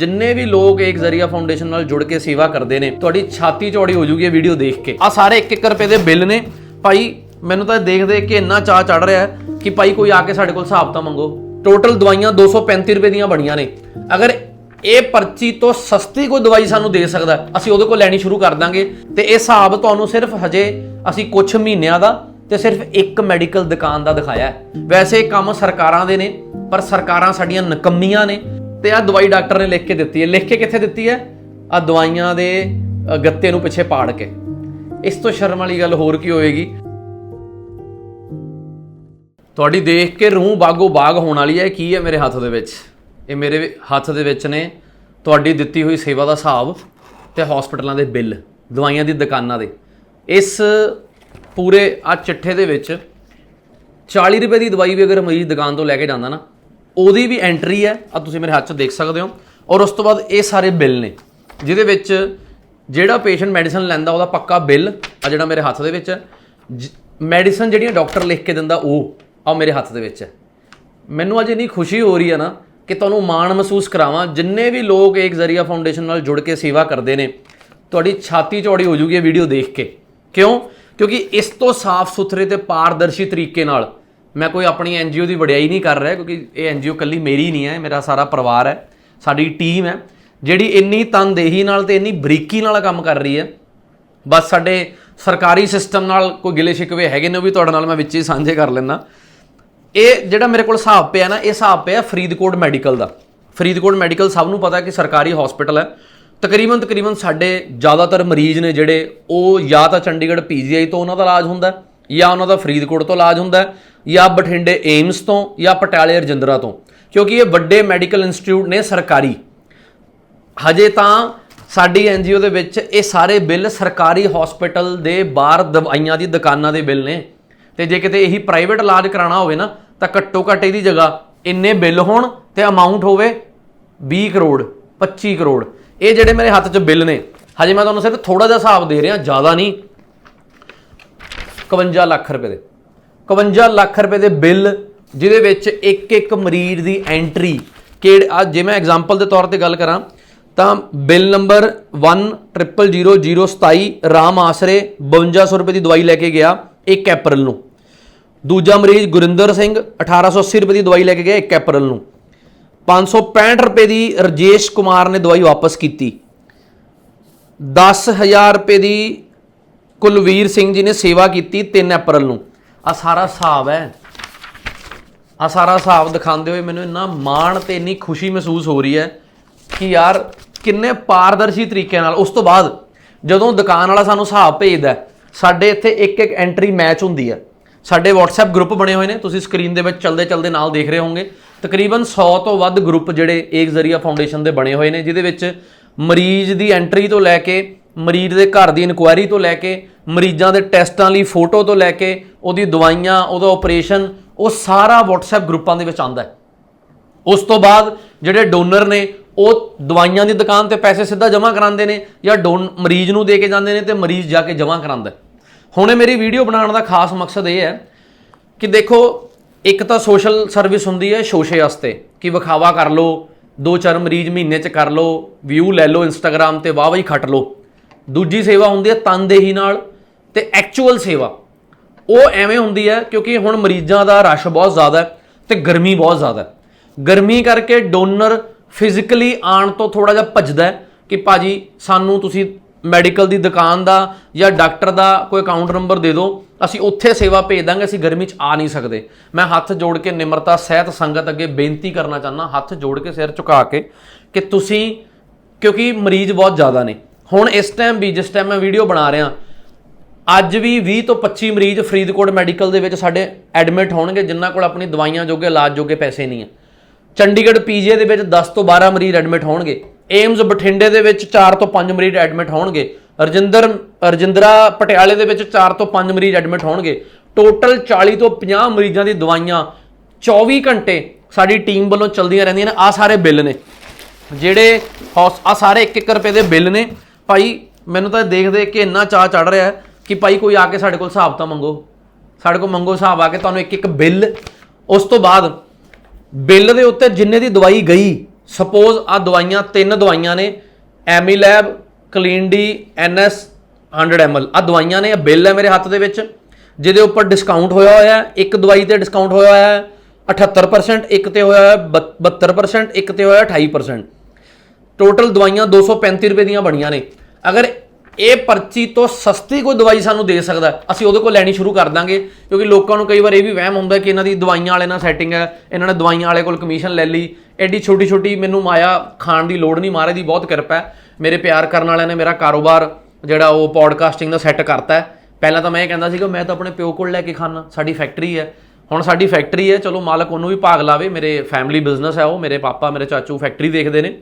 ਜਿੰਨੇ ਵੀ ਲੋਕ ਏਕ ਜ਼ਰੀਆ ਫਾਊਂਡੇਸ਼ਨ ਨਾਲ ਜੁੜ ਕੇ ਸੇਵਾ ਕਰਦੇ ਨੇ, ਤੁਹਾਡੀ ਛਾਤੀ ਚੌੜੀ ਹੋ ਜੂਗੀ ਇਹ ਵੀਡੀਓ ਦੇਖ ਕੇ। ਆ ਸਾਰੇ 1-1 ਰੁਪਏ ਦੇ ਬਿੱਲ ਨੇ। ਭਾਈ, ਮੈਨੂੰ ਤਾਂ ਦੇਖ ਦੇਖ ਕੇ ਇੰਨਾ ਚਾਹ ਚੜ ਰਿਹਾ ਹੈ ਕਿ ਭਾਈ ਕੋਈ ਆ ਕੇ ਸਾਡੇ ਕੋਲ ਹਿਸਾਬ ਤਾਂ ਮੰਗੋ। ਟੋਟਲ ਦਵਾਈਆਂ 235 ਰੁਪਏ ਦੀਆਂ ਬਣੀਆਂ ਨੇ। ਅਗਰ ਇਹ ਪਰਚੀ ਤੋਂ ਸਸਤੀ ਕੋਈ ਦਵਾਈ ਸਾਨੂੰ ਦੇ ਸਕਦਾ ਅਸੀਂ ਉਹਦੇ ਕੋਲ ਲੈਣੀ ਸ਼ੁਰੂ ਕਰ ਦਾਂਗੇ। ਤੇ ਇਹ ਹਿਸਾਬ ਤੁਹਾਨੂੰ ਸਿਰਫ ਹਜੇ ਅਸੀਂ ਕੁਝ ਮਹੀਨਿਆਂ ਦਾ ਤੇ ਸਿਰਫ ਇੱਕ ਮੈਡੀਕਲ ਦੁਕਾਨ ਦਾ ਦਿਖਾਇਆ ਵੈਸੇ ਇਹ ਕੰਮ ਸਰਕਾਰਾਂ ਦੇ ਨੇ, ਪਰ ਸਰਕਾਰਾਂ ਸਾਡੀਆਂ ਨਕੰਮੀਆਂ ਨੇ। ਤੇ ਆ ਦਵਾਈ ਡਾਕਟਰ ਨੇ ਲਿਖ ਕੇ ਦਿੱਤੀ ਹੈ। ਲਿਖ ਕੇ ਕਿੱਥੇ ਦਿੱਤੀ ਹੈ? ਆ ਦਵਾਈਆਂ ਦੇ ਗੱਤੇ ਨੂੰ ਪਿੱਛੇ ਪਾੜ ਕੇ। ਇਸ ਤੋਂ ਸ਼ਰਮ ਵਾਲੀ ਗੱਲ ਹੋਰ ਕੀ ਹੋਏਗੀ? ਤੁਹਾਡੀ ਦੇਖ ਕੇ ਰੂਹ ਬਾਗੋ ਬਾਗ ਹੋਣ ਵਾਲੀ ਹੈ। ਇਹ ਕੀ ਹੈ ਮੇਰੇ ਹੱਥ ਦੇ ਵਿੱਚ? ਇਹ ਮੇਰੇ ਹੱਥ ਦੇ ਵਿੱਚ ਨੇ ਤੁਹਾਡੀ ਦਿੱਤੀ ਹੋਈ ਸੇਵਾ ਦਾ ਹਿਸਾਬ ਤੇ ਹਸਪੀਟਲਾਂ ਦੇ ਬਿੱਲ, ਦਵਾਈਆਂ ਦੀ ਦੁਕਾਨਾਂ ਦੇ। ਇਸ ਪੂਰੇ ਆ ਚਿੱਠੇ ਦੇ ਵਿੱਚ 40 ਰੁਪਏ ਦੀ ਦਵਾਈ ਵੀ ਅਗਰ ਮਰੀਜ਼ ਦੁਕਾਨ ਤੋਂ ਲੈ ਕੇ ਜਾਂਦਾ ਨਾ ਉਹਦੀ ਵੀ ਐਂਟਰੀ ਹੈ ਆ ਤੁਸੀਂ ਮੇਰੇ ਹੱਥ 'ਚ ਦੇਖ ਸਕਦੇ ਹੋ। ਔਰ ਉਸ ਤੋਂ ਬਾਅਦ ਇਹ ਸਾਰੇ ਬਿੱਲ ਨੇ, ਜਿਹਦੇ ਵਿੱਚ ਜਿਹੜਾ ਪੇਸ਼ੈਂਟ ਮੈਡੀਸਨ ਲੈਂਦਾ, ਉਹਦਾ ਪੱਕਾ ਬਿੱਲ ਆ ਜਿਹੜਾ ਮੇਰੇ ਹੱਥ ਦੇ ਵਿੱਚ ਹੈ ਮੈਡੀਸਨ ਜਿਹੜੀਆਂ ਡਾਕਟਰ ਲਿਖ ਕੇ ਦਿੰਦਾ, ਉਹ ਆ ਮੇਰੇ ਹੱਥ ਦੇ ਵਿੱਚ ਹੈ। ਮੈਨੂੰ ਅੱਜ ਇੰਨੀ ਖੁਸ਼ੀ ਹੋ ਰਹੀ ਹੈ ਨਾ ਕਿ ਤੁਹਾਨੂੰ ਮਾਣ ਮਹਿਸੂਸ ਕਰਾਵਾਂ, ਜਿੰਨੇ ਵੀ ਲੋਕ ਏਕ ਜ਼ਰੀਆ ਫਾਊਂਡੇਸ਼ਨ ਨਾਲ ਜੁੜ ਕੇ ਸੇਵਾ ਕਰਦੇ ਨੇ, ਤੁਹਾਡੀ ਛਾਤੀ ਚੌੜੀ ਹੋ ਜੂਗੀ ਇਹ ਵੀਡੀਓ ਦੇਖ ਕੇ। ਕਿਉਂ? ਕਿਉਂਕਿ ਇਸ ਤੋਂ ਸਾਫ਼ ਸੁਥਰੇ ਤੇ ਪਾਰਦਰਸ਼ੀ ਤਰੀਕੇ ਨਾਲ ਮੈਂ ਕੋਈ ਆਪਣੀ ਐਨਜੀਓ ਦੀ ਵਡਿਆਈ ਨਹੀਂ ਕਰ ਰਿਹਾ ਕਿਉਂਕਿ ਇਹ ਐਨਜੀਓ ਕੱਲੀ ਮੇਰੀ ਨਹੀਂ ਹੈ, ਮੇਰਾ ਸਾਰਾ ਪਰਿਵਾਰ ਹੈ, ਸਾਡੀ ਟੀਮ ਹੈ, ਜਿਹੜੀ ਇੰਨੀ ਤਨਦੇਹੀ ਨਾਲ ਤੇ ਇੰਨੀ ਬਰੀਕੀ ਨਾਲ ਕੰਮ ਕਰ ਰਹੀ ਹੈ। ਬਸ ਸਾਡੇ ਸਰਕਾਰੀ ਸਿਸਟਮ ਨਾਲ ਕੋਈ ਗਿਲੇ ਸ਼ਿਕਵੇ ਹੈਗੇ ਨੇ, ਉਹ ਵੀ ਤੁਹਾਡੇ ਨਾਲ ਮੈਂ ਵਿੱਚ ਹੀ ਸਾਂਝੇ ਕਰ ਲੈਣਾ ਇਹ ਜਿਹੜਾ ਮੇਰੇ ਕੋਲ ਹਿਸਾਬ ਪਿਆ ਨਾ, ਇਹ ਹਿਸਾਬ ਪਿਆ ਫਰੀਦਕੋਟ ਮੈਡੀਕਲ ਦਾ। ਫਰੀਦਕੋਟ ਮੈਡੀਕਲ ਸਭ ਨੂੰ ਪਤਾ ਕਿ ਸਰਕਾਰੀ ਹਸਪੀਟਲ ਹੈ। ਤਕਰੀਬਨ ਤਕਰੀਬਨ ਸਾਡੇ ਜ਼ਿਆਦਾਤਰ ਮਰੀਜ਼ ਨੇ ਜਿਹੜੇ, ਉਹ ਜਾਂ ਤਾਂ ਚੰਡੀਗੜ੍ਹ ਪੀਜੀਆਈ ਤੋਂ ਉਹਨਾਂ ਦਾ ਇਲਾਜ ਹੁੰਦਾ ਜਾਂ ਉਹਨਾਂ ਦਾ ਫਰੀਦਕੋਟ ਤੋਂ ਇਲਾਜ ਹੁੰਦਾ ਜਾਂ ਬਠਿੰਡੇ ਏਮਸ ਤੋਂ ਜਾਂ ਪਟਿਆਲੇ ਰਜਿੰਦਰਾ ਤੋਂ, ਕਿਉਂਕਿ ਇਹ ਵੱਡੇ ਮੈਡੀਕਲ ਇੰਸਟੀਚਿਊਟ ਨੇ ਸਰਕਾਰੀ। ਹਜੇ ਤਾਂ ਸਾਡੀ ਐਨਜੀਓ ਦੇ ਵਿੱਚ ਇਹ ਸਾਰੇ ਬਿੱਲ ਸਰਕਾਰੀ ਹਸਪੀਟਲ ਦੇ ਬਾਹਰ ਦਵਾਈਆਂ ਦੀ ਦੁਕਾਨਾਂ ਦੇ ਬਿੱਲ ਨੇ। ਤੇ ਜੇ ਕਿਤੇ ਇਹੀ ਪ੍ਰਾਈਵੇਟ ਇਲਾਜ ਕਰਾਉਣਾ ਹੋਵੇ ਨਾ, ਤਾਂ ਘੱਟੋ ਘੱਟ ਇਹਦੀ ਜਗ੍ਹਾ ਇੰਨੇ ਬਿੱਲ ਹੋਣ ਤੇ ਅਮਾਉਂਟ ਹੋਵੇ 20 ਕਰੋੜ 25 ਕਰੋੜ। ਇਹ ਜਿਹੜੇ ਮੇਰੇ ਹੱਥ 'ਚ ਬਿੱਲ ਨੇ, ਹਜੇ ਮੈਂ ਤੁਹਾਨੂੰ ਸਿਰਫ ਥੋੜਾ ਜਿਹਾ ਹਿਸਾਬ ਦੇ ਰਿਹਾ, ਜ਼ਿਆਦਾ ਨਹੀਂ। 51 ਲੱਖ ਰੁਪਏ ਦੇ। 51 ਲੱਖ ਰੁਪਏ ਦੇ ਬਿੱਲ, ਜਿਹਦੇ ਵਿੱਚ ਇੱਕ ਇੱਕ ਮਰੀਜ਼ ਦੀ ਐਂਟਰੀ। ਕਿਹੜੇ ਆ ਜੇ ਮੈਂ ਐਗਜ਼ਾਮਪਲ ਦੇ ਤੌਰ ਤੇ ਗੱਲ ਕਰਾਂ, ਤਾਂ ਬਿੱਲ ਨੰਬਰ 100027 ਰਾਮ ਆਸਰੇ 5200 ਰੁਪਏ ਦੀ ਦਵਾਈ ਲੈ ਕੇ ਗਿਆ 1 ਅਪ੍ਰੈਲ ਨੂੰ। ਦੂਜਾ ਮਰੀਜ਼ ਗੁਰਿੰਦਰ ਸਿੰਘ 1880 ਰੁਪਏ ਦੀ ਦਵਾਈ ਲੈ ਕੇ ਗਿਆ 1 ਅਪ੍ਰੈਲ ਨੂੰ। 565 ਰੁਪਏ ਦੀ ਰਜੇਸ਼ ਕੁਮਾਰ ਨੇ ਦਵਾਈ ਵਾਪਸ ਕੀਤੀ। 10000 ਰੁਪਏ ਦੀ ਕੁਲਵੀਰ ਸਿੰਘ ਜੀ ਨੇ ਸੇਵਾ ਕੀਤੀ 3 ਅਪ੍ਰੈਲ ਨੂੰ। ਆ ਸਾਰਾ ਹਿਸਾਬ ਹੈ। ਆ ਸਾਰਾ ਹਿਸਾਬ ਦਿਖਾਉਂਦੇ ਹੋਏ ਮੈਨੂੰ ਇੰਨਾ ਮਾਣ ਤੇ ਇੰਨੀ ਖੁਸ਼ੀ ਮਹਿਸੂਸ ਹੋ ਰਹੀ ਹੈ ਕਿ ਯਾਰ ਕਿੰਨੇ ਪਾਰਦਰਸ਼ੀ ਤਰੀਕੇ ਨਾਲ, ਉਸ ਤੋਂ ਬਾਅਦ ਜਦੋਂ ਦੁਕਾਨ ਵਾਲਾ ਸਾਨੂੰ ਹਿਸਾਬ ਭੇਜਦਾ ਸਾਡੇ ਇੱਥੇ ਇੱਕ ਇੱਕ ਐਂਟਰੀ ਮੈਚ ਹੁੰਦੀ ਹੈ। ਸਾਡੇ WhatsApp ਗਰੁੱਪ ਬਣੇ ਹੋਏ ਨੇ, ਤੁਸੀਂ ਸਕਰੀਨ ਦੇ ਵਿੱਚ ਚਲਦੇ ਚਲਦੇ ਨਾਲ ਦੇਖ ਰਹੇ ਹੋਵੋਗੇ। ਤਕਰੀਬਨ 100 ਤੋਂ ਵੱਧ ਗਰੁੱਪ ਜਿਹੜੇ ਏਕ ਜ਼ਰੀਆ ਫਾਊਂਡੇਸ਼ਨ ਦੇ ਬਣੇ ਹੋਏ ਨੇ, ਜਿਹਦੇ ਵਿੱਚ ਮਰੀਜ਼ ਦੀ ਐਂਟਰੀ ਤੋਂ ਲੈ ਕੇ, ਮਰੀਜ਼ ਦੇ ਘਰ ਦੀ ਇਨਕੁਆਇਰੀ ਤੋਂ ਲੈ ਕੇ ਮਰੀਜ਼ਾਂ ਦੇ ਟੈਸਟਾਂ ਲਈ ਫੋਟੋ ਤੋਂ ਲੈ ਕੇ ਉਹਦੀ ਦਵਾਈਆਂ, ਉਹਦਾ ਆਪਰੇਸ਼ਨ, ਉਹ ਸਾਰਾ WhatsApp ਗਰੁੱਪਾਂ ਦੇ ਵਿੱਚ ਆਉਂਦਾ ਹੈ ਉਸ ਤੋਂ ਬਾਅਦ ਜਿਹੜੇ ਡੋਨਰ ਨੇ, ਉਹ ਦਵਾਈਆਂ ਦੀ ਦੁਕਾਨ ਤੇ ਪੈਸੇ ਸਿੱਧਾ ਜਮ੍ਹਾਂ ਕਰਾਉਂਦੇ ਨੇ ਜਾਂ ਡੋਨ, ਮਰੀਜ਼ ਨੂੰ ਦੇ ਕੇ ਜਾਂਦੇ ਨੇ ਤੇ ਮਰੀਜ਼ ਜਾ ਕੇ ਜਮ੍ਹਾਂ ਕਰਾਉਂਦਾ ਹੈ। ਹੁਣ ਇਹ ਮੇਰੀ ਵੀਡੀਓ ਬਣਾਉਣ ਦਾ ਖਾਸ ਮਕਸਦ ਇਹ ਹੈ ਕਿ ਦੇਖੋ, ਇੱਕ ਤਾਂ ਸੋਸ਼ਲ ਸਰਵਿਸ ਹੁੰਦੀ ਹੈ ਸ਼ੋਸ਼ੇ ਵਾਸਤੇ ਕਿ ਵਿਖਾਵਾ ਕਰ ਲਓ, ਦੋ ਚਾਰ ਮਰੀਜ਼ ਮਹੀਨੇ ਚ ਕਰ ਲਓ ਵਿਊ ਲੈ ਲਓ ਇੰਸਟਾਗ੍ਰam ਤੇ ਵਾਹ ਵਾਹੀ ਖੱਟ ਲਓ ਦੂਜੀ ਸੇਵਾ ਹੁੰਦੀ ਹੈ ਤਨਦੇਹੀ ਨਾਲ ਤੇ ਐਕਚੁਅਲ ਸੇਵਾ। ਉਹ ਐਵੇਂ ਹੁੰਦੀ ਹੈ ਕਿਉਂਕਿ ਹੁਣ ਮਰੀਜ਼ਾਂ ਦਾ ਰਸ਼ ਬਹੁਤ ਜ਼ਿਆਦਾ ਹੈ ਤੇ ਗਰਮੀ ਬਹੁਤ ਜ਼ਿਆਦਾ ਹੈ। ਗਰਮੀ ਕਰਕੇ ਡੋਨਰ ਫਿਜ਼ੀਕਲੀ ਆਉਣ ਤੋਂ ਥੋੜਾ ਜਿਹਾ ਭੱਜਦਾ ਹੈ ਕਿ ਭਾਜੀ ਸਾਨੂੰ ਤੁਸੀਂ ਮੈਡੀਕਲ ਦੀ ਦੁਕਾਨ ਦਾ ਜਾਂ ਡਾਕਟਰ ਦਾ ਕੋਈ ਅਕਾਊਂਟ ਨੰਬਰ ਦੇ ਦਿਓ, ਅਸੀਂ ਉੱਥੇ ਸੇਵਾ ਭੇਜ ਦਾਂਗੇ, ਅਸੀਂ ਗਰਮੀ 'ਚ ਆ ਨਹੀਂ ਸਕਦੇ। ਮੈਂ ਹੱਥ ਜੋੜ ਕੇ ਨਿਮਰਤਾ, ਸਹਿਤ ਸੰਗਤ ਅੱਗੇ ਬੇਨਤੀ ਕਰਨਾ ਚਾਹੁੰਦਾ, ਹੱਥ ਜੋੜ ਕੇ ਸਿਰ ਝੁਕਾ ਕੇ ਕਿ ਤੁਸੀਂ ਕਿਉਂਕਿ ਮਰੀਜ਼ ਬਹੁਤ ਜ਼ਿਆਦਾ ਨੇ। ਹੁਣ ਇਸ ਟਾਈਮ ਵੀ, ਜਿਸ ਟਾਈਮ ਮੈਂ ਵੀਡੀਓ ਬਣਾ ਰਿਹਾ ਅੱਜ ਵੀ 20 ਤੋਂ 25 ਮਰੀਜ਼ ਫਰੀਦਕੋਟ ਮੈਡੀਕਲ ਦੇ ਵਿੱਚ ਸਾਡੇ ਐਡਮਿਟ ਹੋਣਗੇ, ਜਿਨ੍ਹਾਂ ਕੋਲ ਆਪਣੀ ਦਵਾਈਆਂ ਜੋਗੇ, ਇਲਾਜ ਜੋਗੇ ਪੈਸੇ ਨਹੀਂ ਹੈ। ਚੰਡੀਗੜ੍ਹ ਪੀਜੀਆਈ ਦੇ ਵਿੱਚ 10 ਤੋਂ 12 ਮਰੀਜ਼ ਐਡਮਿਟ ਹੋਣਗੇ। ਏਮਜ਼ ਬਠਿੰਡੇ ਦੇ ਵਿੱਚ 4 ਤੋਂ 5 ਮਰੀਜ਼ ਐਡਮਿਟ ਹੋਣਗੇ। ਰਜਿੰਦਰ, ਰਜਿੰਦਰਾ ਪਟਿਆਲੇ ਦੇ ਵਿੱਚ 4 ਤੋਂ 5 ਮਰੀਜ਼ ਐਡਮਿਟ ਹੋਣਗੇ। ਟੋਟਲ 40 ਤੋਂ 50 ਮਰੀਜ਼ਾਂ ਦੀ ਦਵਾਈਆਂ 24 ਘੰਟੇ ਸਾਡੀ ਟੀਮ ਵੱਲੋਂ ਚਲਦੀਆਂ ਰਹਿੰਦੀਆਂ ਨੇ। ਆ ਸਾਰੇ ਬਿੱਲ ਨੇ। ਜਿਹੜੇ ਆ ਸਾਰੇ 1-1 ਰੁਪਏ ਦੇ ਬਿੱਲ ਨੇ। ਭਾਈ, ਮੈਨੂੰ ਤਾਂ ਦੇਖ ਦੇਖ ਕੇ ਇੰਨਾ ਚਾਹ ਚੜ ਰਿਹਾ ਹੈ। ਕਿ ਭਾਈ ਕੋਈ ਆ ਕੇ ਸਾਡੇ ਕੋਲ ਹਿਸਾਬ ਤਾਂ ਮੰਗੋ। ਸਾਡੇ ਕੋਲ ਮੰਗੋ ਹਿਸਾਬ ਆ ਕੇ ਤੁਹਾਨੂੰ ਇੱਕ ਇੱਕ ਬਿੱਲ। ਉਸ ਤੋਂ ਬਾਅਦ ਬਿੱਲ ਦੇ ਉੱਤੇ ਜਿੰਨੇ ਦੀ ਦਵਾਈ ਗਈ ਸਪੋਜ਼ ਆ ਦਵਾਈਆਂ ਤਿੰਨ ਦਵਾਈਆਂ ਨੇ ਐਮੀ ਲੈਬ ਕਲੀਨ ਡੀ ਐਨਐਸ 100 ml ਆ ਦਵਾਈਆਂ ਨੇ ਇਹ ਬਿੱਲ ਹੈ ਮੇਰੇ ਹੱਥ ਦੇ ਵਿੱਚ, ਜਿਹਦੇ ਉੱਪਰ ਡਿਸਕਾਊਂਟ ਹੋਇਆ ਹੋਇਆ ਹੈ, ਇੱਕ ਦਵਾਈ ਤੇ ਡਿਸਕਾਊਂਟ ਹੋਇਆ ਹੋਇਆ ਹੈ 78% ਇੱਕ ਤੇ ਹੋਇਆ ਹੈ 72% ਇੱਕ ਤੇ ਹੋਇਆ ਹੈ 28% ਟੋਟਲ ਦਵਾਈਆਂ 235 ਰੁਪਏ ਦੀਆਂ ਬਣੀਆਂ ਨੇ। ਅਗਰ ਇਹ ਪਰਚੀ ਤੋਂ ਸਸਤੀ ਕੋਈ ਦਵਾਈ ਸਾਨੂੰ ਦੇ ਸਕਦਾ ਅਸੀਂ ਉਹਦੇ ਕੋਲ ਲੈਣੀ ਸ਼ੁਰੂ ਕਰ ਦਾਂਗੇ, ਕਿਉਂਕਿ ਲੋਕਾਂ ਨੂੰ ਕਈ ਵਾਰ ਇਹ ਵੀ ਵਹਿਮ ਹੁੰਦਾ ਕਿ ਇਹਨਾਂ ਦੀ ਦਵਾਈਆਂ ਵਾਲੇ ਨਾਲ ਸੈਟਿੰਗ ਹੈ, ਇਹਨਾਂ ਨੇ ਦਵਾਈਆਂ ਵਾਲੇ ਕੋਲ ਕਮਿਸ਼ਨ ਲੈ ਲਈ। ਐਡੀ ਛੋਟੀ ਛੋਟੀ ਮੈਨੂੰ ਮਾਇਆ ਖਾਣ ਦੀ ਲੋੜ ਨਹੀਂ, ਮਹਾਰਾਜ ਦੀ ਬਹੁਤ ਕਿਰਪਾ ਹੈ। ਮੇਰੇ ਪਿਆਰ ਕਰਨ ਵਾਲਿਆਂ ਨੇ ਮੇਰਾ ਕਾਰੋਬਾਰ ਜਿਹੜਾ ਉਹ ਪੋਡਕਾਸਟਿੰਗ ਦਾ ਸੈੱਟ ਕਰਤਾ ਪਹਿਲਾਂ ਤਾਂ ਮੈਂ ਇਹ ਕਹਿੰਦਾ ਸੀਗਾ, ਮੈਂ ਤਾਂ ਆਪਣੇ ਪਿਓ ਕੋਲ ਲੈ ਕੇ ਖਾਣਾ ਸਾਡੀ ਫੈਕਟਰੀ ਹੈ। ਹੁਣ ਸਾਡੀ ਫੈਕਟਰੀ ਹੈ, ਚਲੋ ਮਾਲਕ ਉਹਨੂੰ ਵੀ ਭਾਗ ਲਾਵੇ, ਮੇਰੇ ਫੈਮਿਲੀ ਬਿਜ਼ਨਸ ਹੈ ਉਹ, ਮੇਰੇ ਪਾਪਾ, ਮੇਰੇ ਚਾਚੂ ਫੈਕਟਰੀ ਦੇਖਦੇ ਨੇ।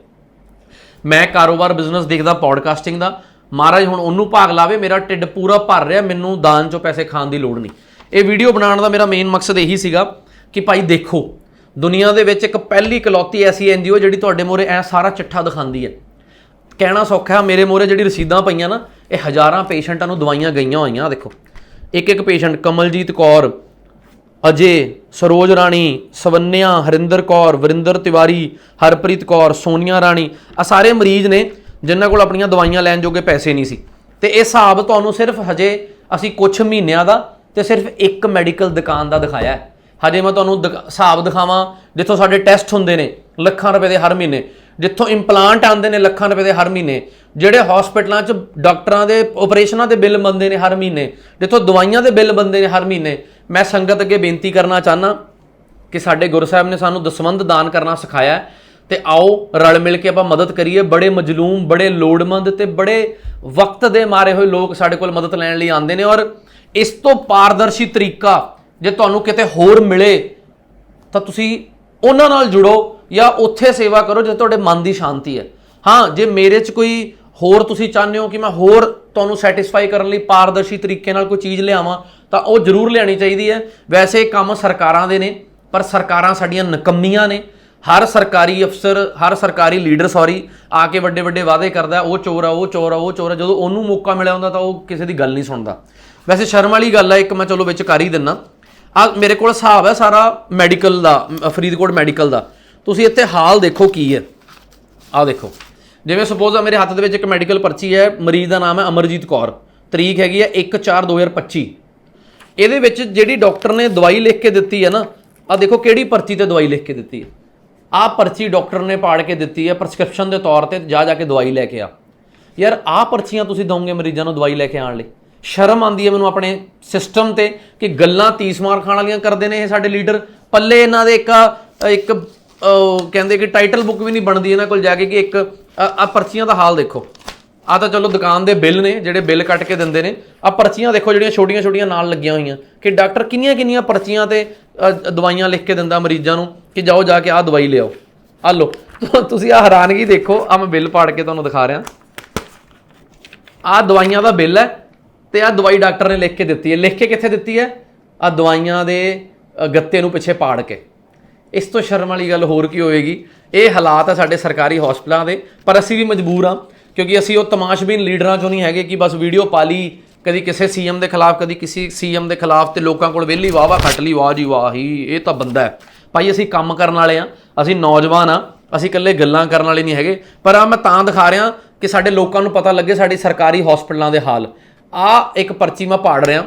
ਮੈਂ ਕਾਰੋਬਾਰ ਬਿਜ਼ਨਸ ਦੇਖਦਾ ਪੋਡਕਾਸਟਿੰਗ ਦਾ। ਮਹਾਰਾਜ ਹੁਣ ਉਹਨੂੰ ਭਾਗ ਲਾਵੇ, ਮੇਰਾ ਢਿੱਡ ਪੂਰਾ ਭਰ ਰਿਹਾ, ਮੈਨੂੰ ਦਾਨ ਚੋਂ ਪੈਸੇ ਖਾਣ ਦੀ ਲੋੜ ਨਹੀਂ। ਇਹ ਵੀਡੀਓ ਬਣਾਉਣ ਦਾ ਮੇਰਾ ਮੇਨ ਮਕਸਦ ਇਹੀ ਸੀਗਾ ਕਿ ਭਾਈ ਦੇਖੋ, ਦੁਨੀਆ ਦੇ ਵਿੱਚ ਇੱਕ ਪਹਿਲੀ ਕਲੌਤੀ ਐਸੀ ਐਨਜੀਓ ਜਿਹੜੀ ਤੁਹਾਡੇ ਮੂਹਰੇ ਐ ਸਾਰਾ ਚਿੱਠਾ ਦਿਖਾਉਂਦੀ ਹੈ। ਕਹਿਣਾ ਸੌਖਾ, ਮੇਰੇ ਮੂਹਰੇ ਜਿਹੜੀ ਰਸੀਦਾਂ ਪਈਆਂ ਨਾ, ਇਹ ਹਜ਼ਾਰਾਂ ਪੇਸ਼ੈਂਟਾਂ ਨੂੰ ਦਵਾਈਆਂ ਗਈਆਂ ਹੋਈਆਂ ਦੇਖੋ। ਇੱਕ ਇੱਕ ਪੇਸ਼ੈਂਟ, ਕਮਲਜੀਤ ਕੌਰ, ਅਜੇ, ਸਰੋਜ ਰਾਣੀ, ਸਵੰਨਿਆ, ਹਰਿੰਦਰ ਕੌਰ, ਵਰਿੰਦਰ ਤਿਵਾਰੀ, ਹਰਪ੍ਰੀਤ ਕੌਰ, ਸੋਨੀਆ ਰਾਣੀ ਆ ਸਾਰੇ ਮਰੀਜ਼ ਨੇ ਜਿਨ੍ਹਾਂ ਕੋਲ ਆਪਣੀਆਂ ਦਵਾਈਆਂ ਲੈਣ ਜੋਗੇ ਪੈਸੇ ਨਹੀਂ ਸੀ। ਤੇ ਇਹ ਹਿਸਾਬ ਤੁਹਾਨੂੰ ਸਿਰਫ ਹਜੇ ਅਸੀਂ ਕੁਝ ਮਹੀਨਿਆਂ ਦਾ ਤੇ ਸਿਰਫ ਇੱਕ ਮੈਡੀਕਲ ਦੁਕਾਨ ਦਾ ਦਿਖਾਇਆ ਹਜੇ ਮੈਂ ਤੁਹਾਨੂੰ ਦਿਖ- ਹਿਸਾਬ ਦਿਖਾਵਾਂ, ਜਿੱਥੋਂ ਸਾਡੇ ਟੈਸਟ ਹੁੰਦੇ ਨੇ ਲੱਖਾਂ ਰੁਪਏ ਦੇ ਹਰ ਮਹੀਨੇ, ਜਿੱਥੋਂ ਇੰਪਲਾਂਟ ਆਉਂਦੇ ਨੇ ਲੱਖਾਂ ਰੁਪਏ ਦੇ ਹਰ ਮਹੀਨੇ, ਜਿਹੜੇ ਹਸਪੀਟਲਾਂ 'ਚ ਡਾਕਟਰਾਂ ਦੇ ਆਪਰੇਸ਼ਨਾਂ ਦੇ ਬਿੱਲ ਬੰਦੇ ਨੇ ਹਰ ਮਹੀਨੇ, ਜਿੱਥੋਂ ਦਵਾਈਆਂ ਦੇ ਬਿੱਲ ਬੰਦੇ ਨੇ ਹਰ ਮਹੀਨੇ, ਮੈਂ ਸੰਗਤ ਅੱਗੇ ਬੇਨਤੀ ਕਰਨਾ ਚਾਹਨਾ ਕਿ ਸਾਡੇ ਗੁਰੂ ਸਾਹਿਬ ਨੇ ਸਾਨੂੰ ਦਸਵੰਧ ਦਾਨ ਕਰਨਾ ਸਿਖਾਇਆ ਤੇ ਆਓ ਰਲ ਮਿਲ ਕੇ ਆਪਾਂ ਮਦਦ ਕਰੀਏ। ਬੜੇ ਮਜਲੂਮ, ਬੜੇ ਲੋੜਮੰਦ ਤੇ ਬੜੇ ਵਕਤ ਦੇ ਮਾਰੇ ਹੋਏ ਲੋਕ ਸਾਡੇ ਕੋਲ ਮਦਦ ਲੈਣ ਲਈ ਆਉਂਦੇ ਨੇ ਔਰ ਇਸ ਤੋਂ ਪਾਰਦਰਸ਼ੀ ਤਰੀਕਾ ਜੇ ਤੁਹਾਨੂੰ ਕਿਤੇ ਹੋਰ ਮਿਲੇ, ਤਾਂ ਤੁਸੀਂ ਉਹਨਾਂ ਨਾਲ ਜੁੜੋ ਜਾਂ ਉੱਥੇ ਸੇਵਾ ਕਰੋ ਜਿੱਥੇ ਤੁਹਾਡੇ ਮਨ ਦੀ ਸ਼ਾਂਤੀ ਹੈ। ਹਾਂ, ਜੇ ਮੇਰੇ 'ਚ ਕੋਈ ਹੋਰ ਤੁਸੀਂ ਚਾਹੁੰਦੇ ਹੋ ਕਿ ਮੈਂ ਹੋਰ ਤੁਹਾਨੂੰ ਸੈਟੀਸਫਾਈ ਕਰਨ ਲਈ ਪਾਰਦਰਸ਼ੀ ਤਰੀਕੇ ਨਾਲ ਕੋਈ ਚੀਜ਼ ਲਿਆਵਾਂ, ਤਾਂ ਉਹ ਜ਼ਰੂਰ ਲਿਆਣੀ ਚਾਹੀਦੀ ਹੈ। ਵੈਸੇ ਇਹ ਕੰਮ ਸਰਕਾਰਾਂ ਦੇ ਨੇ, ਪਰ ਸਰਕਾਰਾਂ ਸਾਡੀਆਂ ਨਕੰਮੀਆਂ ਨੇ। ਹਰ ਸਰਕਾਰੀ ਅਫਸਰ, ਹਰ ਸਰਕਾਰੀ ਲੀਡਰ ਸੌਰੀ ਆ ਕੇ ਵੱਡੇ ਵੱਡੇ ਵਾਅਦੇ ਕਰਦਾ, ਉਹ ਚੋਰ ਆ, ਉਹ ਚੋਰ ਆ, ਉਹ ਚੋਰ ਆ, ਜਦੋਂ ਉਹਨੂੰ ਮੌਕਾ ਮਿਲਿਆ ਹੁੰਦਾ ਤਾਂ ਉਹ ਕਿਸੇ ਦੀ ਗੱਲ ਨਹੀਂ ਸੁਣਦਾ। ਵੈਸੇ ਸ਼ਰਮ ਵਾਲੀ ਗੱਲ ਆ, ਇੱਕ ਮੈਂ ਚਲੋ ਵਿੱਚ ਕਰ ਹੀ ਦਿੰਨਾ। ਆ ਮੇਰੇ ਕੋਲ ਹਿਸਾਬ ਹੈ ਸਾਰਾ ਮੈਡੀਕਲ ਦਾ ਫਰੀਦਕੋਟ ਮੈਡੀਕਲ ਦਾ। ਤੁਸੀਂ ਇੱਥੇ ਹਾਲ ਦੇਖੋ ਕੀ ਹੈ। ਆਹ ਦੇਖੋ। ਜਿਵੇਂ ਸਪੋਜ਼ ਆ ਮੇਰੇ ਹੱਥ ਦੇ ਵਿੱਚ ਇੱਕ ਮੈਡੀਕਲ ਪਰਚੀ ਹੈ, ਮਰੀਜ਼ ਦਾ ਨਾਮ ਹੈ ਅਮਰਜੀਤ ਕੌਰ। ਤਰੀਕ ਹੈਗੀ ਹੈ 1/4/2025 ਇਹਦੇ ਵਿੱਚ ਜਿਹੜੀ ਡਾਕਟਰ ਨੇ ਦਵਾਈ ਲਿਖ ਕੇ ਦਿੱਤੀ ਹੈ ਨਾ, ਆ ਦੇਖੋ ਕਿਹੜੀ ਪਰਚੀ ਤੇ ਦਵਾਈ ਲਿਖ ਕੇ ਦਿੱਤੀ ਹੈ। ਆਹ ਪਰਚੀ ਡਾਕਟਰ ਨੇ ਪਾੜ ਕੇ ਦਿੱਤੀ ਹੈ ਪ੍ਰਸਕ੍ਰਿਪਸ਼ਨ ਦੇ ਤੌਰ ਤੇ ਜਾ ਜਾ ਕੇ ਦਵਾਈ ਲੈ ਕੇ ਆ। ਯਾਰ ਆਹ ਪਰਚੀਆਂ ਤੁਸੀਂ ਦੋਗੇ ਮਰੀਜ਼ਾਂ ਨੂੰ ਦਵਾਈ ਲੈ ਕੇ ਆਉਣ ਲਈ। ਸ਼ਰਮ ਆਉਂਦੀ ਹੈ ਮੈਨੂੰ ਆਪਣੇ ਸਿਸਟਮ ਤੇ ਕਿ ਗੱਲਾਂ ਤੀਸ ਮਾਰ ਖਾਣ ਵਾਲੀਆਂ ਕਰਦੇ ਨੇ ਇਹ ਸਾਡੇ ਲੀਡਰ ਪੱਲੇ ਇਹਨਾਂ ਦੇ ਇੱਕ ਇੱਕ ਕਹਿੰਦੇ ਕਿ ਟਾਈਟਲ ਬੁੱਕ ਵੀ ਨਹੀਂ ਬਣਦੀ ਇਹਨਾਂ ਕੋਲ ਜਾ ਕੇ ਕਿ ਇੱਕ ਆ ਪਰਚੀਆਂ ਦਾ ਹਾਲ ਦੇਖੋ। ਆ ਤਾਂ ਚਲੋ ਦੁਕਾਨ ਦੇ ਬਿੱਲ ਨੇ, ਜਿਹੜੇ ਬਿੱਲ ਕੱਟ ਕੇ ਦਿੰਦੇ ਨੇ। ਆ ਪਰਚੀਆਂ ਦੇਖੋ, ਜਿਹੜੀਆਂ ਛੋਟੀਆਂ ਛੋਟੀਆਂ ਨਾਲ ਲੱਗੀਆਂ ਹੋਈਆਂ। ਕਿ ਡਾਕਟਰ ਕਿੰਨੀਆਂ ਕਿੰਨੀਆਂ ਪਰਚੀਆਂ ਤੇ ਦਵਾਈਆਂ ਲਿਖ ਕੇ ਦਿੰਦਾ ਮਰੀਜ਼ਾਂ ਨੂੰ ਕਿ ਜਾਓ ਜਾ ਕੇ ਆਹ ਦਵਾਈ ਲਿਆਓ। ਆ ਲਓ ਤੁਸੀਂ ਆ ਹੈਰਾਨਗੀ ਦੇਖੋ ਆ ਮੈਂ ਬਿੱਲ ਪਾੜ ਕੇ ਤੁਹਾਨੂੰ ਦਿਖਾ ਰਿਹਾ। ਆ ਦਵਾਈਆਂ ਦਾ ਬਿੱਲ ਹੈ ਤੇ ਆ ਦਵਾਈ ਡਾਕਟਰ ਨੇ ਲਿਖ ਕੇ ਦਿੱਤੀ ਹੈ। ਲਿਖ ਕੇ ਕਿੱਥੇ ਦਿੱਤੀ ਹੈ? ਆ ਦਵਾਈਆਂ ਦੇ ਗੱਤੇ ਨੂੰ ਪਿੱਛੇ ਪਾੜ ਕੇ। ਇਸ ਤੋਂ ਸ਼ਰਮ ਵਾਲੀ ਗੱਲ ਹੋਰ ਕੀ ਹੋਏਗੀ? ਇਹ ਹਾਲਾਤ ਆ ਸਾਡੇ ਸਰਕਾਰੀ ਹਸਪਤਾਲਾਂ ਦੇ, ਪਰ ਅਸੀਂ ਵੀ ਮਜਬੂਰ ਹਾਂ ਕਿਉਂਕਿ ਅਸੀਂ ਉਹ ਤਮਾਸ਼ਬੀਨ ਲੀਡਰਾਂ ਚੋਂ ਨਹੀਂ ਹੈਗੇ ਕਿ ਬਸ ਵੀਡੀਓ ਪਾ ਲਈ, ਕਦੀ ਕਿਸੇ ਸੀਐਮ ਦੇ ਖਿਲਾਫ, ਕਦੀ ਕਿਸੇ ਸੀਐਮ ਦੇ ਖਿਲਾਫ ਤੇ ਲੋਕਾਂ ਕੋਲ ਵਿਹਲੀ ਵਾਹ ਵਾਹ ਖੱਟ ਲਈ, ਵਾਹ ਜੀ ਵਾਹ ਹੀ ਇਹ ਤਾਂ ਬੰਦਾ ਹੈ। ਭਾਈ ਅਸੀਂ ਕੰਮ ਕਰਨ ਵਾਲੇ ਆ ਅਸੀਂ ਨੌਜਵਾਨ ਆ ਅਸੀਂ ਇਕੱਲੇ ਗੱਲਾਂ ਕਰਨ ਵਾਲੇ ਨਹੀਂ ਹੈਗੇ। ਪਰ ਆ ਮੈਂ ਤਾਂ ਦਿਖਾ ਰਿਹਾ ਕਿ ਸਾਡੇ ਲੋਕਾਂ ਨੂੰ ਪਤਾ ਲੱਗੇ ਸਾਡੀ ਸਰਕਾਰੀ ਹਸਪਤਾਲਾਂ ਦੇ ਹਾਲ। ਆ ਇੱਕ ਪਰਚੀ ਮੈਂ ਪਾੜ ਰਿਹਾ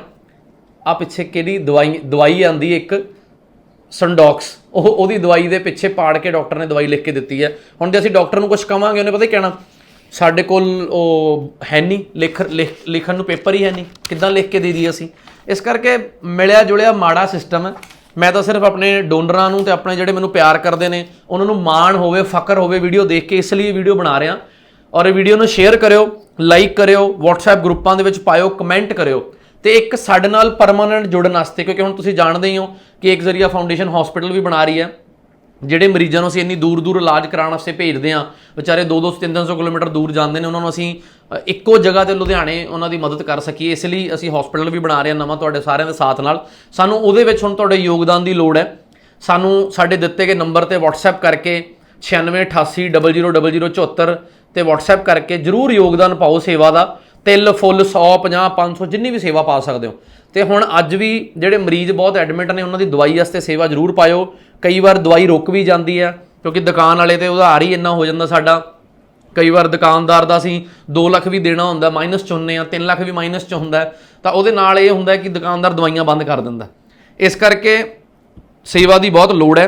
ਆ ਪਿੱਛੇ ਕਿਹੜੀ ਦਵਾਈ ਦਵਾਈ ਆਂਦੀ ਇੱਕ ਸੰਡੋਕਸ ਉਹ ਉਹਦੀ ਦਵਾਈ ਦੇ ਪਿੱਛੇ ਪਾੜ ਕੇ ਡਾਕਟਰ ਨੇ ਦਵਾਈ ਲਿਖ ਕੇ ਦਿੱਤੀ ਹੈ। ਹੁਣ ਜੇ ਅਸੀਂ ਡਾਕਟਰ ਨੂੰ ਕੁਝ ਕਵਾਂਗੇ, ਉਹਨੇ ਪਤਾ ਹੀ ਕਹਿਣਾ ਸਾਡੇ ਕੋਲ ਉਹ ਹੈ ਨਹੀਂ, ਲਿਖ ਲਿਖ- ਲਿਖਣ ਨੂੰ ਪੇਪਰ ਹੀ ਹੈ ਨਹੀਂ। ਕਿੱਦਾਂ ਲਿਖ ਕੇ ਦੇ ਦਈਏ ਅਸੀਂ? ਇਸ ਕਰਕੇ ਮਿਲਿਆ ਜੁਲਿਆ ਮਾੜਾ ਸਿਸਟਮ ਹੈ। ਮੈਂ ਤਾਂ ਸਿਰਫ ਆਪਣੇ ਡੋਨਰਾਂ ਨੂੰ ਤੇ ਆਪਣੇ ਜਿਹੜੇ ਮੈਨੂੰ ਪਿਆਰ ਕਰਦੇ ਨੇ, ਉਹਨਾਂ ਨੂੰ ਮਾਣ ਹੋਵੇ, ਫਖਰ ਹੋਵੇ ਵੀਡੀਓ ਦੇਖ ਕੇ ਇਸ ਲਈ ਵੀਡੀਓ ਬਣਾ ਰਿਹਾ। ਔਰ ਇਹ ਵੀਡੀਓ ਨੂੰ ਸ਼ੇਅਰ ਕਰਿਓ ਲਾਈਕ ਕਰਿਓ, WhatsApp ਗਰੁੱਪਾਂ ਦੇ ਵਿੱਚ ਪਾਇਓ ਕਮੈਂਟ ਕਰਿਓ। ਤੇ ਇੱਕ ਸਾਡੇ ਨਾਲ ਪਰਮਾਨੈਂਟ ਜੁੜਨ ਵਾਸਤੇ, ਕਿਉਂਕਿ ਹੁਣ ਤੁਸੀਂ ਜਾਣਦੇ ਹੀ ਹੋ ਕਿ ਇੱਕ ਜ਼ਰੀਆ ਫਾਊਂਡੇਸ਼ਨ ਹਸਪੀਟਲ ਵੀ ਬਣਾ ਰਹੀ ਹੈ। ਜਿਹੜੇ ਮਰੀਜ਼ਾਂ ਨੂੰ ਅਸੀਂ ਇੰਨੀ ਦੂਰ ਦੂਰ ਇਲਾਜ ਕਰਾਉਣ ਵਾਸਤੇ ਭੇਜਦੇ ਹਾਂ, ਵਿਚਾਰੇ 2-2 300 ਕਿਲੋਮੀਟਰ ਦੂਰ ਜਾਂਦੇ ਨੇ, ਉਹਨਾਂ ਨੂੰ ਅਸੀਂ ਇੱਕੋ ਜਗ੍ਹਾ ਤੇ ਲੁਧਿਆਣੇ ਉਹਨਾਂ ਦੀ ਮਦਦ ਕਰ ਸਕੀਏ। ਇਸ ਲਈ ਅਸੀਂ ਹਸਪੀਟਲ ਵੀ ਬਣਾ ਰਹੇ ਹਾਂ ਨਵਾਂ ਤੁਹਾਡੇ ਸਾਰਿਆਂ ਦੇ ਸਾਥ ਨਾਲ। ਸਾਨੂੰ ਉਹਦੇ ਵਿੱਚ ਹੁਣ ਤੁਹਾਡੇ ਯੋਗਦਾਨ ਦੀ ਲੋੜ ਹੈ। ਸਾਨੂੰ ਸਾਡੇ ਦਿੱਤੇ ਗਏ ਨੰਬਰ ਤੇ WhatsApp ਕਰਕੇ 9688000074 ਤੇ WhatsApp ਕਰਕੇ ਜਰੂਰ ਯੋਗਦਾਨ ਪਾਓ ਸੇਵਾ ਦਾ। ਤਿਲ, ਫੁੱਲ 100 50 500 ਜਿੰਨੀ ਵੀ ਸੇਵਾ ਪਾ ਸਕਦੇ ਹੋ। ਤੇ ਹੁਣ ਅੱਜ ਵੀ ਜਿਹੜੇ ਮਰੀਜ਼ ਬਹੁਤ ਐਡਮਿਟ ਨੇ, ਉਹਨਾਂ ਦੀ ਦਵਾਈ ਵਾਸਤੇ ਸੇਵਾ ਜਰੂਰ ਪਾਇਓ। ਕਈ ਵਾਰ ਦਵਾਈ ਰੁਕ ਵੀ ਜਾਂਦੀ ਹੈ, ਕਿਉਂਕਿ ਦੁਕਾਨ ਵਾਲੇ ਤੇ ਉਧਾਰ ਹੀ ਇੰਨਾ ਹੋ ਜਾਂਦਾ ਸਾਡਾ। ਕਈ ਵਾਰ ਦੁਕਾਨਦਾਰ ਦਾ ਅਸੀਂ 2 ਲੱਖ ਵੀ ਦੇਣਾ ਹੁੰਦਾ, ਮਾਈਨਸ ਚ ਹੁੰਨੇ ਆ 3 ਲੱਖ ਵੀ ਮਾਈਨਸ ਚ ਹੁੰਦਾ ਤਾਂ ਉਹਦੇ ਨਾਲ ਇਹ ਹੁੰਦਾ ਕਿ ਦੁਕਾਨਦਾਰ ਦਵਾਈਆਂ ਬੰਦ ਕਰ ਦਿੰਦਾ ਇਸ ਕਰਕੇ ਸੇਵਾ ਦੀ ਬਹੁਤ ਲੋੜ ਹੈ।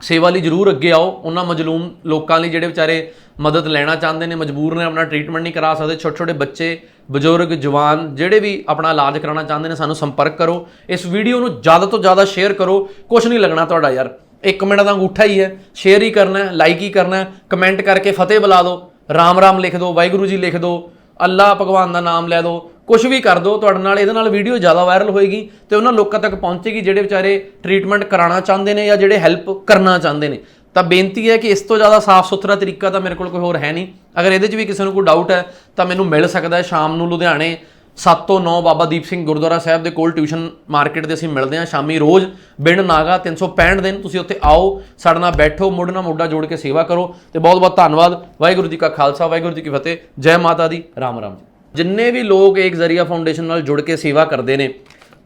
ਸੇਵਾ ਲਈ ਜਰੂਰ ਅੱਗੇ ਆਓ। ਉਹਨਾਂ ਮਜਲੂਮ ਲੋਕਾਂ ਲਈ ਜਿਹੜੇ ਵਿਚਾਰੇ ਮਦਦ ਲੈਣਾ ਚਾਹੁੰਦੇ ਨੇ, ਮਜਬੂਰ ਨੇ, ਆਪਣਾ ਟ੍ਰੀਟਮੈਂਟ ਨਹੀਂ ਕਰਾ ਸਕਦੇ ਛੋਟੇ ਛੋਟੇ ਬੱਚੇ, ਬਜ਼ੁਰਗ, ਜਵਾਨ, ਜਿਹੜੇ ਵੀ ਆਪਣਾ ਇਲਾਜ ਕਰਾਉਣਾ ਚਾਹੁੰਦੇ ਨੇ, ਸਾਨੂੰ ਸੰਪਰਕ ਕਰੋ। ਇਸ ਵੀਡੀਓ ਨੂੰ ਜ਼ਿਆਦਾ ਤੋਂ ਜ਼ਿਆਦਾ ਸ਼ੇਅਰ ਕਰੋ। ਕੁਝ ਨਹੀਂ ਲੱਗਣਾ ਤੁਹਾਡਾ ਯਾਰ। ਇੱਕ ਮਿੰਟ ਦਾ ਅੰਗੂਠਾ ਹੀ ਹੈ। ਸ਼ੇਅਰ ਹੀ ਕਰਨਾ ਹੈ ਲਾਈਕ ਹੀ ਕਰਨਾ ਹੈ। ਕਮੈਂਟ ਕਰਕੇ ਫਤਿਹ ਬੁਲਾ ਦਿਓ। ਰਾਮ ਰਾਮ ਲਿਖ ਦਿਓ, ਵਾਹਿਗੁਰੂ ਜੀ ਲਿਖ ਦਿਓ। ਅੱਲਾ ਭਗਵਾਨ ਦਾ ਨਾਮ ਲੈ ਦਿਓ। ਕੁਝ ਵੀ ਕਰ ਦਿਓ ਤੁਹਾਡੇ ਨਾਲ ਇਹਦੇ ਨਾਲ ਵੀਡੀਓ ਜ਼ਿਆਦਾ ਵਾਇਰਲ ਹੋਏਗੀ ਤੇ ਉਹਨਾਂ ਲੋਕਾਂ ਤੱਕ ਪਹੁੰਚੇਗੀ ਜਿਹੜੇ ਵਿਚਾਰੇ ਟ੍ਰੀਟਮੈਂਟ ਕਰਾਉਣਾ ਚਾਹੁੰਦੇ ਨੇ ਜਾਂ ਜਿਹੜੇ ਹੈਲਪ ਕਰਨਾ ਚਾਹੁੰਦੇ ਨੇ। ਤਾਂ ਬੇਨਤੀ ਹੈ ਕਿ ਇਸ ਤੋਂ ਜ਼ਿਆਦਾ ਸਾਫ਼ ਸੁਥਰਾ ਤਰੀਕਾ ਤਾਂ ਮੇਰੇ ਕੋਲ ਕੋਈ ਹੋਰ ਹੈ ਨਹੀਂ। ਅਗਰ ਇਹਦੇ 'ਚ ਵੀ ਕਿਸੇ ਨੂੰ ਕੋਈ ਡਾਊਟ ਹੈ, ਤਾਂ ਮੈਨੂੰ ਮਿਲ ਸਕਦਾ ਹੈ ਸ਼ਾਮ ਨੂੰ ਲੁਧਿਆਣੇ 7 ਤੋਂ 9 ਬਾਬਾ ਦੀਪ ਸਿੰਘ ਗੁਰਦੁਆਰਾ ਸਾਹਿਬ ਦੇ ਕੋਲ ਟਿਊਸ਼ਨ ਮਾਰਕੀਟ ਦੇ ਅਸੀਂ ਮਿਲਦੇ ਹਾਂ ਸ਼ਾਮੀ ਰੋਜ਼, ਬਿਨ ਨਾਗਾ 365 ਦਿਨ ਤੁਸੀਂ ਉੱਥੇ ਆਓ, ਸਾਡੇ ਨਾਲ ਬੈਠੋ, ਮੁੱਢ ਨਾਲ ਮੋਢਾ ਜੋੜ ਕੇ ਸੇਵਾ ਕਰੋ ਤੇ ਬਹੁਤ ਬਹੁਤ ਧੰਨਵਾਦ। ਵਾਹਿਗੁਰੂ ਜੀ ਕਾ ਖਾਲਸਾ, ਵਾਹਿਗੁਰੂ ਜੀ ਕੀ ਫਤਿਹ, ਜੈ ਮਾਤਾ ਦੀ, ਰਾਮ ਰਾਮ ਜਿੰਨੇ ਵੀ ਲੋਕ ਏਕ ਜ਼ਰੀਆ ਫਾਊਂਡੇਸ਼ਨ ਨਾਲ ਜੁੜ ਕੇ ਸੇਵਾ ਕਰਦੇ ਨੇ,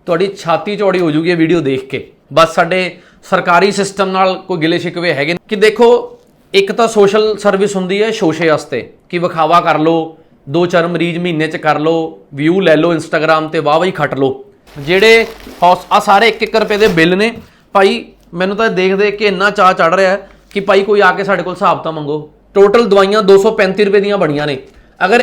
ਤੁਹਾਡੀ ਛਾਤੀ ਚੌੜੀ ਹੋ ਜੂਗੀ ਇਹ ਵੀਡੀਓ ਦੇਖ ਕੇ। ਬਸ ਸਾਡੇ ਸਰਕਾਰੀ ਸਿਸਟਮ ਨਾਲ ਕੋਈ ਗਿਲੇ ਸ਼ਿਕਵੇ ਹੈਗੇ ਨੇ। ਕਿ ਦੇਖੋ, ਇੱਕ ਤਾਂ ਸੋਸ਼ਲ ਸਰਵਿਸ ਹੁੰਦੀ ਹੈ ਸ਼ੋਸ਼ੇ ਵਾਸਤੇ, ਕਿ ਵਿਖਾਵਾ ਕਰ ਲਓ, ਦੋ ਚਾਰ ਮਰੀਜ਼ ਮਹੀਨੇ ਚ ਕਰ ਲਓ ਵਿਊ ਲੈ ਲਓ ਇੰਸਟਾਗ੍ਰam ਤੇ ਵਾਹ ਵਾਹੀ ਖੱਟ ਲਓ। ਜਿਹੜੇ ਆ ਸਾਰੇ 1-1 ਰੁਪਏ ਦੇ ਬਿੱਲ ਨੇ। ਭਾਈ, ਮੈਨੂੰ ਤਾਂ ਦੇਖ ਦੇਖ ਕੇ ਇੰਨਾ ਚਾਹ ਚੜ ਰਿਹਾ ਕਿ ਭਾਈ ਕੋਈ ਆ ਕੇ ਸਾਡੇ ਕੋਲ ਹਿਸਾਬ ਤਾਂ ਮੰਗੋ। ਟੋਟਲ ਦਵਾਈਆਂ 235 ਰੁਪਏ ਦੀਆਂ ਬਣੀਆਂ ਨੇ। ਅਗਰ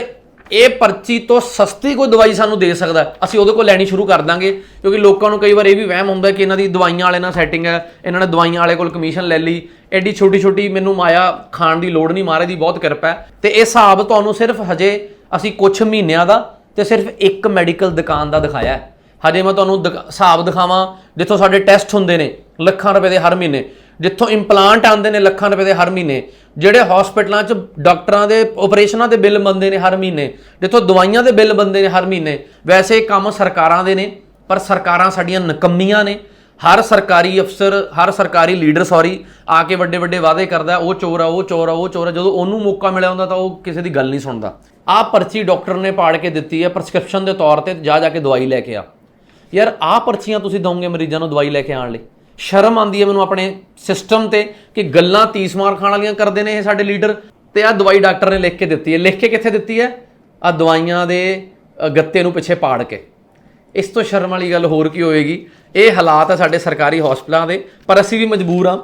ਇਹ ਪਰਚੀ ਤੋਂ ਸਸਤੀ ਕੋਈ ਦਵਾਈ ਸਾਨੂੰ ਦੇ ਸਕਦਾ ਅਸੀਂ ਉਹਦੇ ਕੋਲ ਲੈਣੀ ਸ਼ੁਰੂ ਕਰ ਦਾਂਗੇ, ਕਿਉਂਕਿ ਲੋਕਾਂ ਨੂੰ ਕਈ ਵਾਰ ਇਹ ਵੀ ਵਹਿਮ ਹੁੰਦਾ ਕਿ ਇਹਨਾਂ ਦੀ ਦਵਾਈਆਂ ਵਾਲੇ ਨਾਲ ਸੈਟਿੰਗ ਹੈ, ਇਹਨਾਂ ਨੇ ਦਵਾਈਆਂ ਵਾਲੇ ਕੋਲ ਕਮਿਸ਼ਨ ਲੈ ਲਈ। ਐਡੀ ਛੋਟੀ ਛੋਟੀ ਮੈਨੂੰ ਮਾਇਆ ਖਾਣ ਦੀ ਲੋੜ ਨਹੀਂ, ਮਹਾਰਾਜ ਦੀ ਬਹੁਤ ਕਿਰਪਾ ਹੈ। ਤੇ ਇਹ ਹਿਸਾਬ ਤੁਹਾਨੂੰ ਸਿਰਫ ਹਜੇ ਅਸੀਂ ਕੁਝ ਮਹੀਨਿਆਂ ਦਾ ਤੇ ਸਿਰਫ ਇੱਕ ਮੈਡੀਕਲ ਦੁਕਾਨ ਦਾ ਦਿਖਾਇਆ ਹੈ। ਹਜੇ ਮੈਂ ਤੁਹਾਨੂੰ ਦਿਖਾ- ਹਿਸਾਬ ਦਿਖਾਵਾਂ, ਜਿੱਥੋਂ ਸਾਡੇ ਟੈਸਟ ਹੁੰਦੇ ਨੇ, ਲੱਖਾਂ ਰੁਪਏ ਦੇ ਹਰ ਮਹੀਨੇ। ਜਿੱਥੋਂ ਇੰਪਲਾਂਟ ਆਉਂਦੇ ਨੇ ਲੱਖਾਂ ਰੁਪਏ ਦੇ ਹਰ ਮਹੀਨੇ, ਜਿਹੜੇ ਹਸਪੀਟਲਾਂ 'ਚ ਡਾਕਟਰਾਂ ਦੇ ਆਪਰੇਸ਼ਨਾਂ ਦੇ ਬਿੱਲ ਬੰਦੇ ਨੇ ਹਰ ਮਹੀਨੇ, ਜਿੱਥੋਂ ਦਵਾਈਆਂ ਦੇ ਬਿੱਲ ਬੰਦੇ ਨੇ ਹਰ ਮਹੀਨੇ, ਵੈਸੇ ਇਹ ਕੰਮ ਸਰਕਾਰਾਂ ਦੇ ਨੇ, ਪਰ ਸਰਕਾਰਾਂ ਸਾਡੀਆਂ ਨਕੰਮੀਆਂ ਨੇ। ਹਰ ਸਰਕਾਰੀ ਅਫਸਰ, ਹਰ ਸਰਕਾਰੀ ਲੀਡਰ ਸੌਰੀ ਆ ਕੇ ਵੱਡੇ ਵੱਡੇ ਵਾਅਦੇ ਕਰਦਾ, ਉਹ ਚੋਰ ਆ, ਉਹ ਚੋਰ ਆ, ਉਹ ਚੋਰ ਆ, ਜਦੋਂ ਉਹਨੂੰ ਮੌਕਾ ਮਿਲਿਆ ਹੁੰਦਾ ਤਾਂ ਉਹ ਕਿਸੇ ਦੀ ਗੱਲ ਨਹੀਂ ਸੁਣਦਾ। ਆਹ ਪਰਚੀ ਡਾਕਟਰ ਨੇ ਪਾੜ ਕੇ ਦਿੱਤੀ ਹੈ ਪ੍ਰਸਕ੍ਰਿਪਸ਼ਨ ਦੇ ਤੌਰ ਤੇ ਜਾ ਜਾ ਕੇ ਦਵਾਈ ਲੈ ਕੇ ਆ। ਯਾਰ ਆਹ ਪਰਚੀਆਂ ਤੁਸੀਂ ਦੋਗੇ ਮਰੀਜ਼ਾਂ ਨੂੰ ਦਵਾਈ ਲੈ ਕੇ ਆਉਣ ਲਈ? ਸ਼ਰਮ ਆਉਂਦੀ ਹੈ ਮੈਨੂੰ ਆਪਣੇ ਸਿਸਟਮ ਤੇ ਕਿ ਗੱਲਾਂ ਤੀਸ ਮਾਰ ਖਾਣ ਵਾਲੀਆਂ ਕਰਦੇ ਨੇ ਇਹ ਸਾਡੇ ਲੀਡਰ ਤੇ ਆਹ ਦਵਾਈ ਡਾਕਟਰ ਨੇ ਲਿਖ ਕੇ ਦਿੱਤੀ ਹੈ। ਲਿਖ ਕੇ ਕਿੱਥੇ ਦਿੱਤੀ ਹੈ? ਆ ਦਵਾਈਆਂ ਦੇ ਗੱਤੇ ਨੂੰ ਪਿੱਛੇ ਪਾੜ ਕੇ। ਇਸ ਤੋਂ ਸ਼ਰਮ ਵਾਲੀ ਗੱਲ ਹੋਰ ਕੀ ਹੋਏਗੀ? ਇਹ ਹਾਲਾਤ ਆ ਸਾਡੇ ਸਰਕਾਰੀ ਹਸਪਤਾਲਾਂ ਦੇ, ਪਰ ਅਸੀਂ ਵੀ ਮਜਬੂਰ ਹਾਂ